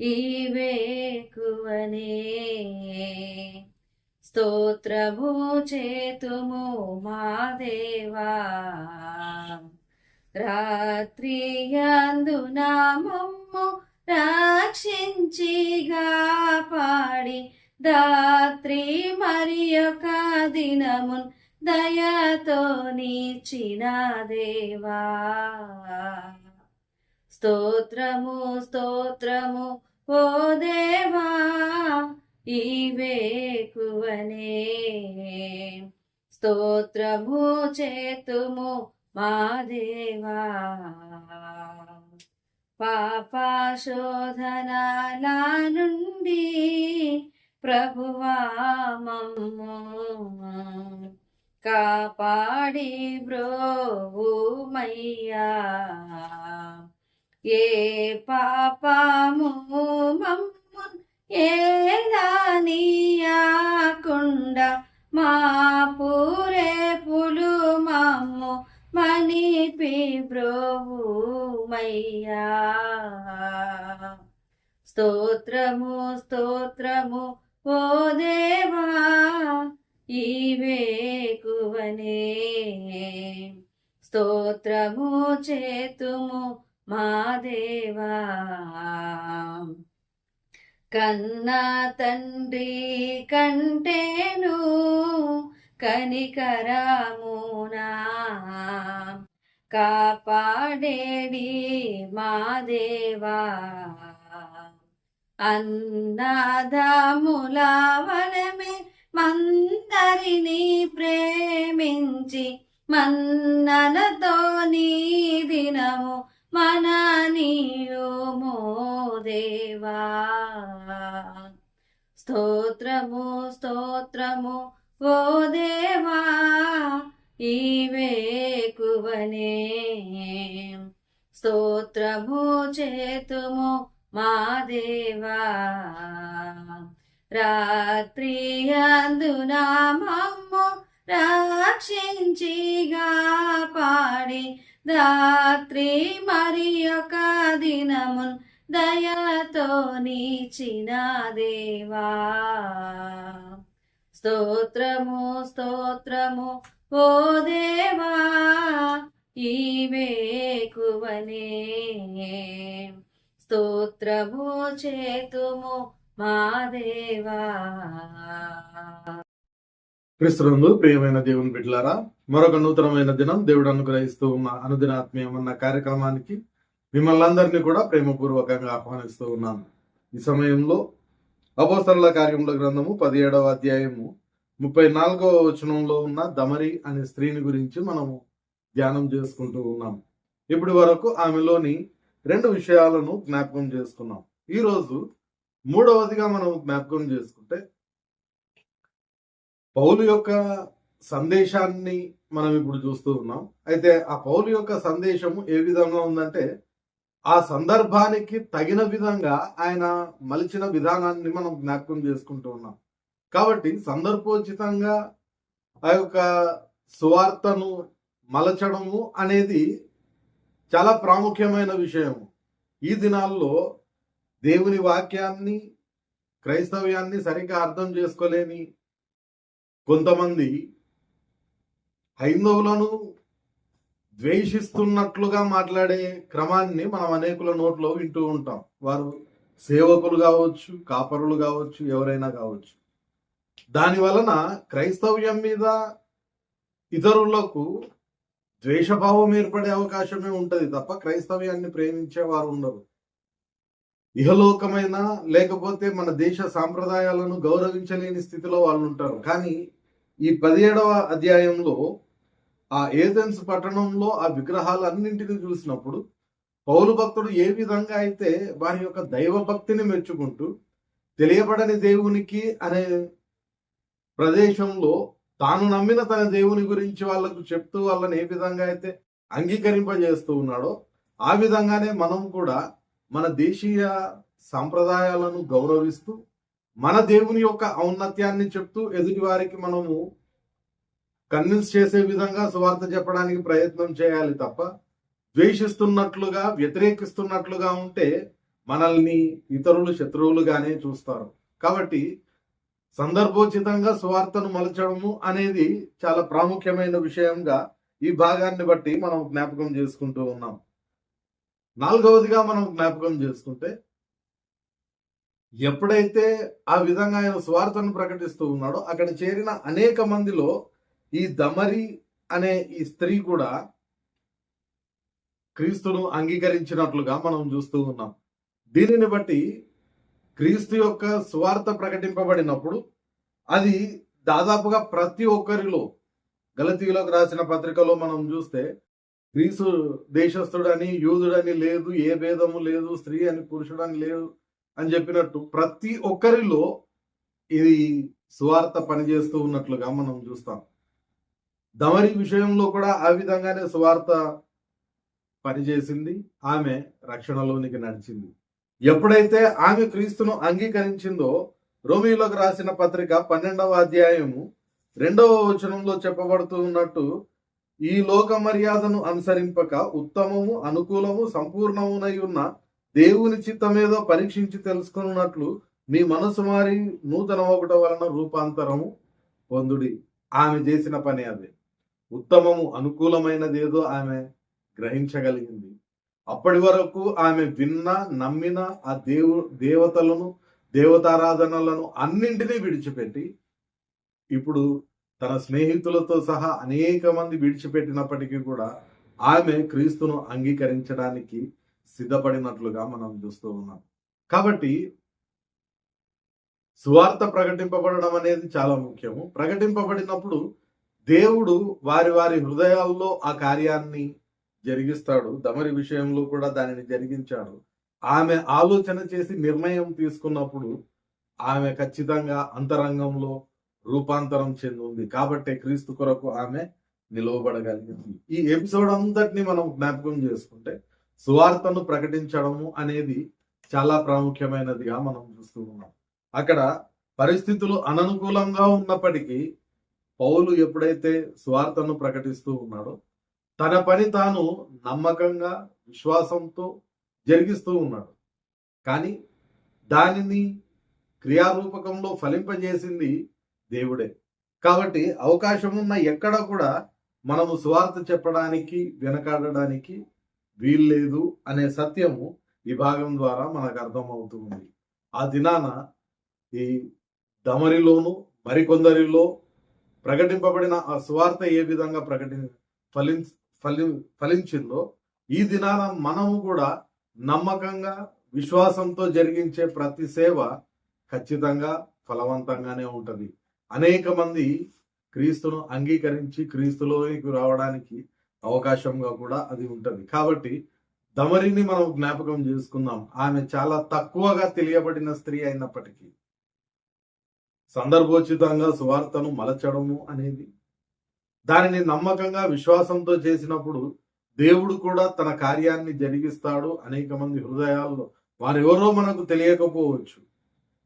ఈవేకువనే స్తోత్రము చేతుము మా దేవా. రాత్రి అందున మమ్ము రక్షించిగా పాడి దాత్రి మరి ఒక దినమున్ దయతో నీచిన దేవా. స్తోత్రము స్తోత్రము ఓ దేవా ఈవేకువనే స్తోత్రము చేతుము మా దేవా. పాపశోధనాల నుండి ప్రభువా మమ్ము. కాపాడి బ్రోవుమయ్యా ఏ పాపము మమ్ము ఏదానియాకుండా మా పూరే పులు మమ్ము మణిపి బ్రోవుమయ్యా. స్తోత్రము స్తోత్రము ఓ దేవా ఈవేకువనే స్తోత్రము చేతుము మా దేవా కన్నా తండ్రి కంటేను కనికరమునా కాపాడేడి మా దేవా అన్నదముల మందరిని ప్రేమించి మన్ననతో నీ స్తోత్రము స్తోత్రము ఓ దేవా ఈవేకువనే స్తోత్రము చేతుము మా దేవా రాత్రి అందున మమ్ము రక్షించిగా పాడి రాత్రి మరి ఒక దినమున్ దయతో నీచిన దేవా. స్తోత్రము స్తోత్రము ఓ దేవా ఈవేకువనే స్తోత్రము చేతుము మా దేవా. క్రిస్తునందు ప్రియమైన దేవుని బిడ్డలారా మరొక నూతనమైన దినం దేవుడు అనుగ్రహిస్తూ ఉన్న అనుదిన ఆత్మీయమన్న కార్యక్రమానికి మిమ్మల్ని అందరినీ కూడా ప్రేమపూర్వకంగా ఆహ్వానిస్తూ ఉన్నాను ఈ సమయంలో అపోస్తరుల కార్యముల గ్రంథము పదిహేడవ అధ్యాయము ముప్పై నాలుగవ వచనంలో ఉన్న దమరి అనే స్త్రీని గురించి మనము ధ్యానం చేసుకుంటూ ఉన్నాం. ఇప్పటి వరకు ఆమెలోని రెండు విషయాలను జ్ఞాపకం చేసుకున్నాం. ఈరోజు మూడవదిగా మనం జ్ఞాపకం చేసుకుంటే పౌలు యొక్క సందేశాన్ని మనం ఇప్పుడు చూస్తూ ఉన్నాం. అయితే ఆ పౌలు యొక్క సందేశము ఏ విధంగా ఉందంటే ఆ సందర్భానికి తగిన విధంగా ఆయన మలిచిన విధానాన్ని మనం జ్ఞాపకం చేసుకుంటూ ఉన్నాం. కాబట్టి సందర్భోచితంగా ఆ యొక్క సువార్తను మలచడము అనేది చాలా ప్రాముఖ్యమైన విషయము. ఈ దినాల్లో దేవుని వాక్యాన్ని క్రైస్తవ్యాన్ని సరిగ్గా అర్థం చేసుకోలేని కొంతమంది హైందవులను ద్వేషిస్తున్నట్లుగా మాట్లాడే క్రమాన్ని మనం అనేకుల నోట్లో వింటూ ఉంటాం. వారు సేవకులు కావచ్చు కాపరులు కావచ్చు ఎవరైనా కావచ్చు. దాని వలన క్రైస్తవ్యం మీద ఇతరులకు ద్వేషభావం ఏర్పడే అవకాశమే ఉంటుంది తప్ప క్రైస్తవ్యాన్ని ప్రేమించే వారు ఉండరు. ఇహలోకమైన లేకపోతే మన దేశ సాంప్రదాయాలను గౌరవించలేని స్థితిలో వాళ్ళు ఉంటారు కానీ ఈ పదిహేడవ అధ్యాయంలో ఆ ఏథెన్స్ పట్టణంలో ఆ విగ్రహాలన్నింటినీ చూసినప్పుడు పౌలు భక్తుడు ఏ విధంగా అయితే వారి యొక్క దైవ భక్తిని మెచ్చుకుంటూ తెలియబడని దేవునికి అనే ప్రదేశంలో తాను నమ్మిన తన దేవుని గురించి వాళ్ళకు చెప్తూ వాళ్ళని ఏ విధంగా అయితే అంగీకరింపజేస్తూ ఉన్నాడో ఆ విధంగానే మనం కూడా మన దేశీయ సాంప్రదాయాలను గౌరవిస్తూ మన దేవుని యొక్క ఔన్నత్యాన్ని చెప్తూ ఎదుటి వారికి మనము కన్విన్స్ చేసే విధంగా సువార్త చెప్పడానికి ప్రయత్నం చేయాలి తప్ప ద్వేషిస్తున్నట్లుగా వ్యతిరేకిస్తున్నట్లుగా ఉంటే మనల్ని ఇతరులు శత్రువులుగానే చూస్తారు. కాబట్టి సందర్భోచితంగా సువార్తను మలచడము అనేది చాలా ప్రాముఖ్యమైన విషయంగా ఈ భాగాన్ని బట్టి మనం జ్ఞాపకం చేసుకుంటూ ఉన్నాం. నాలుగవదిగా మనం జ్ఞాపకం చేసుకుంటే ఎప్పుడైతే ఆ విధంగా ఆయన స్వార్థను ప్రకటిస్తూ ఉన్నాడో అక్కడ చేరిన అనేక మందిలో ఈ దమరి అనే ఈ స్త్రీ కూడా క్రీస్తును అంగీకరించినట్లుగా మనం చూస్తూ ఉన్నాం. దీనిని బట్టి క్రీస్తు యొక్క స్వార్థ ప్రకటింపబడినప్పుడు అది దాదాపుగా ప్రతి ఒక్కరిలో గలతీయులకు రాసిన పత్రికలో మనం చూస్తే గ్రీసు దేశస్థుడని యూదుడని లేదు ఏ భేదము లేదు స్త్రీ అని పురుషుడని లేదు అని చెప్పినట్టు ప్రతి ఒక్కరిలో ఇది సువార్త పనిచేస్తూ ఉన్నట్లుగా మనం చూస్తాం. దమరి విషయంలో కూడా ఆ విధంగానే సువార్త పనిచేసింది ఆమె రక్షణలోనికి నడిచింది. ఎప్పుడైతే ఆమె క్రీస్తును అంగీకరించిందో రోమిలోకి రాసిన పత్రిక పన్నెండవ అధ్యాయము రెండవ వచనంలో చెప్పబడుతూ ఉన్నట్టు ఈ లోక మర్యాదను అనుసరింపక ఉత్తమము అనుకూలము సంపూర్ణమునై ఉన్న దేవుని చిత్తమేదో పరీక్షించి తెలుసుకున్నట్లు మీ మనసు మారి నూతన ఒకట వలన రూపాంతరము పొందుడి. ఆమె చేసిన పని అదే. ఉత్తమము అనుకూలమైనదేదో ఆమె గ్రహించగలిగింది. అప్పటి వరకు ఆమె విన్న నమ్మిన ఆ దేవు దేవతలను దేవతారాధనలను అన్నింటినీ విడిచిపెట్టి ఇప్పుడు తన స్నేహితులతో సహా అనేక మంది విడిచిపెట్టినప్పటికీ కూడా ఆమె క్రీస్తును అంగీకరించడానికి సిద్ధపడినట్లుగా మనం చూస్తూ ఉన్నాం. కాబట్టి సువార్త ప్రకటింపబడడం అనేది చాలా ముఖ్యము. ప్రకటింపబడినప్పుడు దేవుడు వారి వారి హృదయాల్లో ఆ కార్యాన్ని జరిగిస్తాడు. దమరి విషయంలో కూడా దానిని జరిగించాడు. ఆమె ఆలోచన చేసి నిర్ణయం తీసుకున్నప్పుడు ఆమె ఖచ్చితంగా అంతరంగంలో రూపాంతరం చెందింది. కాబట్టి క్రీస్తు కొరకు ఆమె నిలవబడగలిగింది. ఈ ఎపిసోడ్ అంతటిని మనం జ్ఞాపకం చేసుకుంటే సువార్తను ప్రకటించడము అనేది చాలా ప్రాముఖ్యమైనదిగా మనం చూస్తూ ఉన్నాం. అక్కడ పరిస్థితులు అననుకూలంగా ఉన్నప్పటికీ పౌలు ఎప్పుడైతే స్వార్థను ప్రకటిస్తూ ఉన్నాడో తన పని తాను నమ్మకంగా విశ్వాసంతో జరిగిస్తూ ఉన్నాడు. కానీ దానిని క్రియారూపకంలో ఫలింపజేసింది దేవుడే. కాబట్టి అవకాశం ఉన్న ఎక్కడ కూడా మనము స్వార్థ చెప్పడానికి వెనకాడడానికి వీల్లేదు అనే సత్యము ఈ భాగం ద్వారా మనకు అర్థమవుతుంది ఆ దినాన ఈ దమరిలోను మరికొందరిలో ప్రకటింపబడిన ఆ సువార్త ఏ విధంగా ప్రకటి ఫలిం ఫలి ఫలించిందో ఈ దినాన మనము కూడా నమ్మకంగా విశ్వాసంతో జరిగించే ప్రతి సేవ ఖచ్చితంగా ఫలవంతంగానే ఉంటుంది. అనేక మంది క్రీస్తును అంగీకరించి క్రీస్తులోనికి రావడానికి అవకాశంగా కూడా అది ఉంటుంది. కాబట్టి దమరిని మనం జ్ఞాపకం చేసుకుందాం. ఆమె చాలా తక్కువగా తెలియబడిన స్త్రీ అయినప్పటికీ. సందర్భోచితంగా సువార్తను మలచడము అనేది. దానిని నమ్మకంగా విశ్వాసంతో చేసినప్పుడు దేవుడు కూడా తన కార్యాన్ని జరిగిస్తాడు అనేక మంది హృదయాల్లో. వారెవరో మనకు తెలియకపోవచ్చు.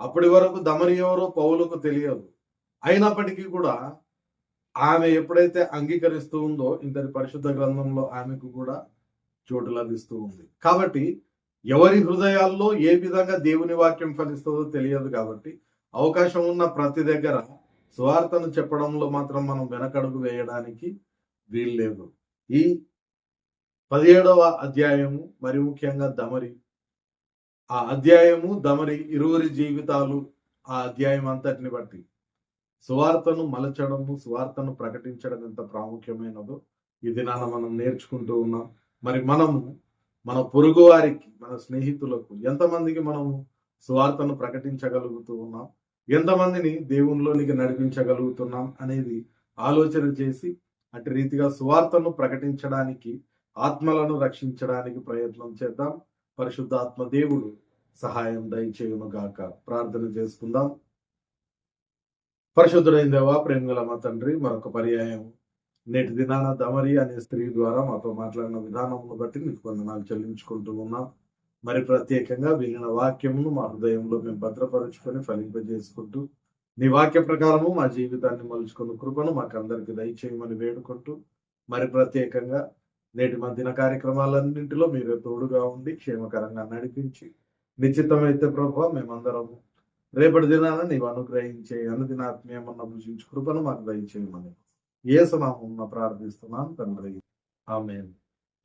అప్పటి వరకు దమని ఎవరో పౌలకు తెలియదు. అయినప్పటికీ కూడా ఆమె ఎప్పుడైతే అంగీకరిస్తూ ఉందో ఇంతటి పరిశుద్ధ గ్రంథంలో ఆమెకు కూడా చోటు లభిస్తూ ఉంది. కాబట్టి ఎవరి హృదయాల్లో ఏ విధంగా దేవుని వాక్యం ఫలిస్తుందో తెలియదు కాబట్టి అవకాశం ఉన్న ప్రతి దగ్గర స్వార్థను చెప్పడంలో మాత్రం మనం వెనకడుగు వేయడానికి వీల్లేదు ఈ పదిహేడవ అధ్యాయము మరి ముఖ్యంగా దమరి. ఆ అధ్యాయము దమరి ఇరువురి జీవితాలు ఆ అధ్యాయం అంతటిని బట్టి. సువార్తను మలచడము సువార్తను ప్రకటించడం ఎంత ప్రాముఖ్యమైనదో ఈ దినాన మనం నేర్చుకుంటూ ఉన్నాం. మరి మనము మన పొరుగు వారికి మన స్నేహితులకు ఎంతమందికి మనము సువార్తను ప్రకటించగలుగుతూ ఉన్నాం? ఎంతమందిని దేవునిలోనికి నడిపించగలుగుతున్నాం అనేది ఆలోచన చేసి అటు రీతిగా సువార్తను ప్రకటించడానికి ఆత్మలను రక్షించడానికి ప్రయత్నం చేద్దాం. పరిశుద్ధాత్మ దేవుడు సహాయం దయచేయును గాక. ప్రార్థన చేసుకుందాం. పరిశుద్ధుడైన దేవా ప్రేమగల మా తండ్రి మరొక పర్యాయం. నేటి దినాన దమరి అనే స్త్రీ ద్వారా మాతో మాట్లాడిన విధానమును బట్టి నీకు వందనాలు చెల్లించుకుంటూ ఉన్నాం. మరి ప్రత్యేకంగా వినిన వాక్యమును మా హృదయంలో మేము భద్రపరుచుకొని ఫలింపజేసుకుంటూ నీ వాక్య ప్రకారము మా జీవితాన్ని మలుచుకున్న కృపను మాకందరికి దయచేయమని వేడుకుంటూ మరి ప్రత్యేకంగా నేటి మధ్యన కార్యక్రమాలన్నింటిలో మీరు తోడుగా ఉండి క్షేమకరంగా నడిపించి నిశ్చితమైతే ప్రభావ మేమందరము రేపటి దినాన నీవు అనుగ్రహించే అనుదినాత్మీయమన్న భుజించు కృపను మాకు దయచేయమని ఏసునామం ప్రార్థిస్తున్నాను తండ్రి. ఆమె